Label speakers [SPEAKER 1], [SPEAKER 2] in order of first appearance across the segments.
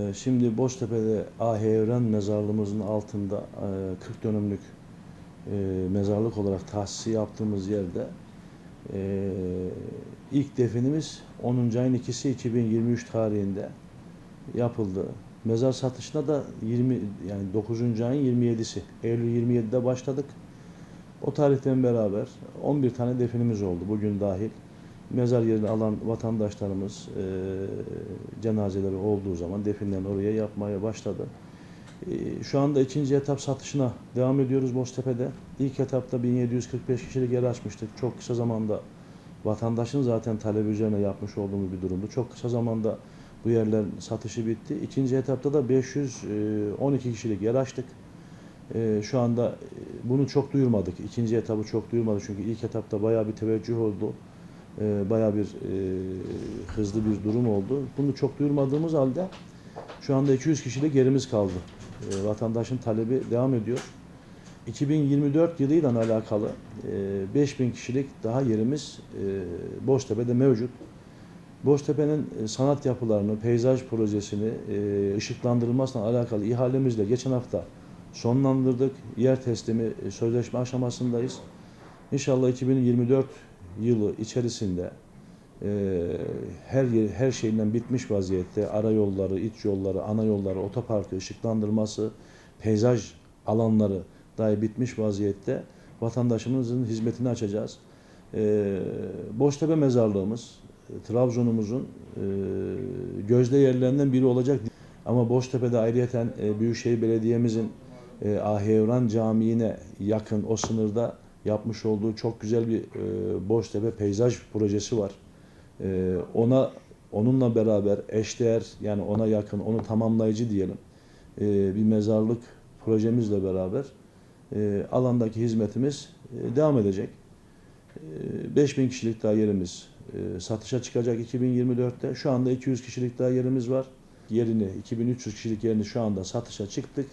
[SPEAKER 1] Ee, Şimdi Boştepe'de Ahi Evren mezarlığımızın altında e, 40 dönümlük e, mezarlık olarak tahsisi yaptığımız yerde e, ilk definimiz 10. ayın 2'si 2023 tarihinde yapıldı. Mezar satışına da 20 yani 9. ayın 27'si Eylül 27'de başladık. O tarihten beraber 11 tane definimiz oldu bugün dahil. Mezar yerini alan vatandaşlarımız e, cenazeleri olduğu zaman definlerini oraya yapmaya başladı. E, şu anda ikinci etap satışına devam ediyoruz Boztepe'de. İlk etapta 1745 kişilik yer açmıştık. Çok kısa zamanda vatandaşın zaten talebi üzerine yapmış olduğumuz bir durumdu. Çok kısa zamanda bu yerlerin satışı bitti. İkinci etapta da 512 kişilik yer açtık. Ee, şu anda e, bunu çok duyurmadık. İkinci etabı çok duyurmadık çünkü ilk etapta bayağı bir teveccüh oldu. Ee, bayağı bir e, hızlı bir durum oldu. Bunu çok duyurmadığımız halde şu anda 200 kişilik yerimiz kaldı. Ee, vatandaşın talebi devam ediyor. 2024 yılıyla alakalı e, 5000 kişilik daha yerimiz e, Boştepe'de mevcut. Boştepe'nin e, sanat yapılarını, peyzaj projesini e, ışıklandırılmasına alakalı ihalemizle geçen hafta sonlandırdık. Yer teslimi e, sözleşme aşamasındayız. İnşallah 2024 yılı içerisinde e, her yer, her şeyinden bitmiş vaziyette ara yolları, iç yolları, ana yolları, otoparkı ışıklandırması, peyzaj alanları dahi bitmiş vaziyette vatandaşımızın hizmetini açacağız. E, Boştepe mezarlığımız e, Trabzon'umuzun e, gözde yerlerinden biri olacak. Ama Boştepe'de ayrıyeten e, Büyükşehir Belediye'mizin e, Ahi Evran Camii'ne yakın o sınırda yapmış olduğu çok güzel bir e, Boştepe peyzaj projesi var. E, ona onunla beraber eşdeğer yani ona yakın, onu tamamlayıcı diyelim e, bir mezarlık projemizle beraber e, alandaki hizmetimiz e, devam edecek. E, 5000 kişilik daha yerimiz e, satışa çıkacak 2024'te. Şu anda 200 kişilik daha yerimiz var. Yerini 2300 kişilik yerini şu anda satışa çıktık.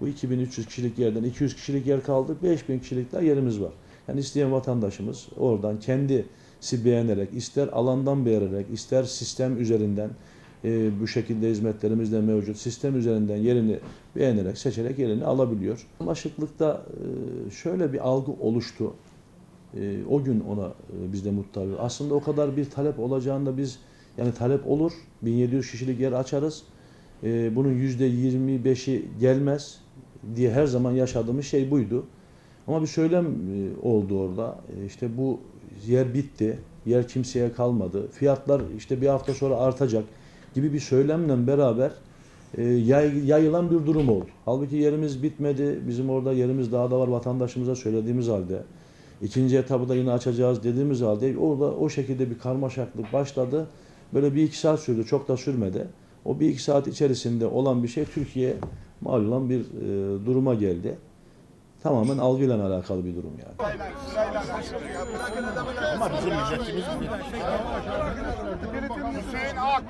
[SPEAKER 1] Bu 2300 kişilik yerden 200 kişilik yer kaldı. 5000 kişilik daha yerimiz var. Yani isteyen vatandaşımız oradan kendisi beğenerek, ister alandan beğenerek, ister sistem üzerinden e, bu şekilde hizmetlerimiz de mevcut. Sistem üzerinden yerini beğenerek, seçerek yerini alabiliyor. Aşıklıkta e, şöyle bir algı oluştu. E, o gün ona e, biz de muttabi. Aslında o kadar bir talep olacağında biz yani talep olur. 1700 kişilik yer açarız. E, bunun %25'i gelmez diye her zaman yaşadığımız şey buydu. Ama bir söylem e, oldu orada. E, işte bu yer bitti. Yer kimseye kalmadı. Fiyatlar işte bir hafta sonra artacak gibi bir söylemle beraber e, yay- yayılan bir durum oldu. Halbuki yerimiz bitmedi. Bizim orada yerimiz daha da var vatandaşımıza söylediğimiz halde. İkinci etabı da yine açacağız dediğimiz halde orada o şekilde bir karmaşaklık başladı. Böyle bir iki saat sürdü. Çok da sürmedi. O bir iki saat içerisinde olan bir şey Türkiye mal olan bir e, duruma geldi. Tamamen algıyla alakalı bir durum yani.
[SPEAKER 2] Ama bizim milletimiz
[SPEAKER 3] Hüseyin Ak.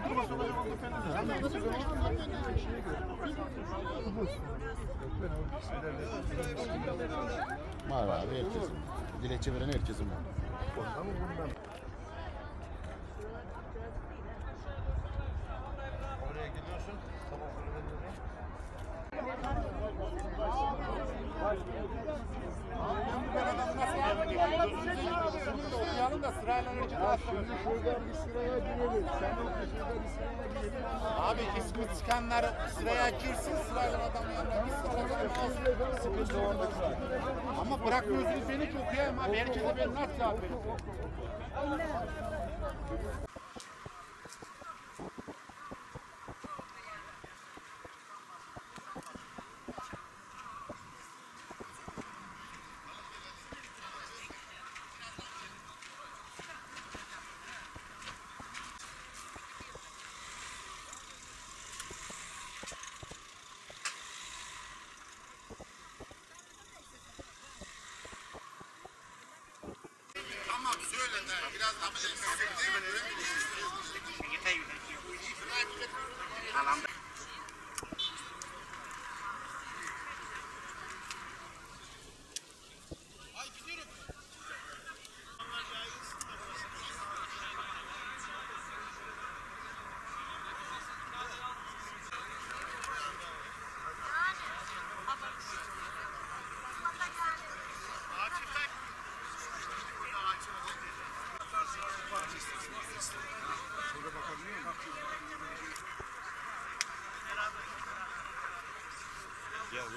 [SPEAKER 2] var abi herkesin. Dilekçe veren herkesin var.
[SPEAKER 3] Okuyalım da sırayla önce Şimdi şuradan bir sıraya girelim. Sen de şuradan bir sıraya girelim. Abi ismi çıkanlar sıraya girsin sırayla adam yanına sıradan alsın. Sıkıntı orada. Ama bırakmıyorsunuz beni ki okuyayım abi. Herkese ben nasıl yapayım? Tamam söyle biraz daha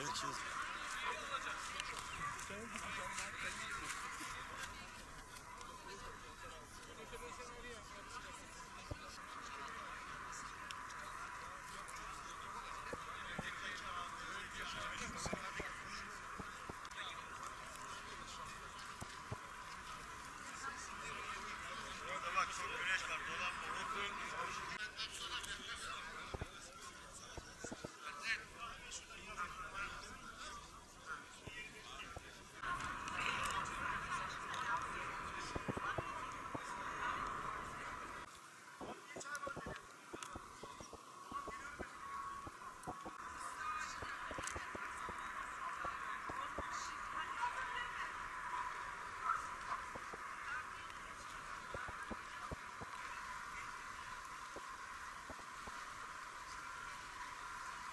[SPEAKER 4] the truth.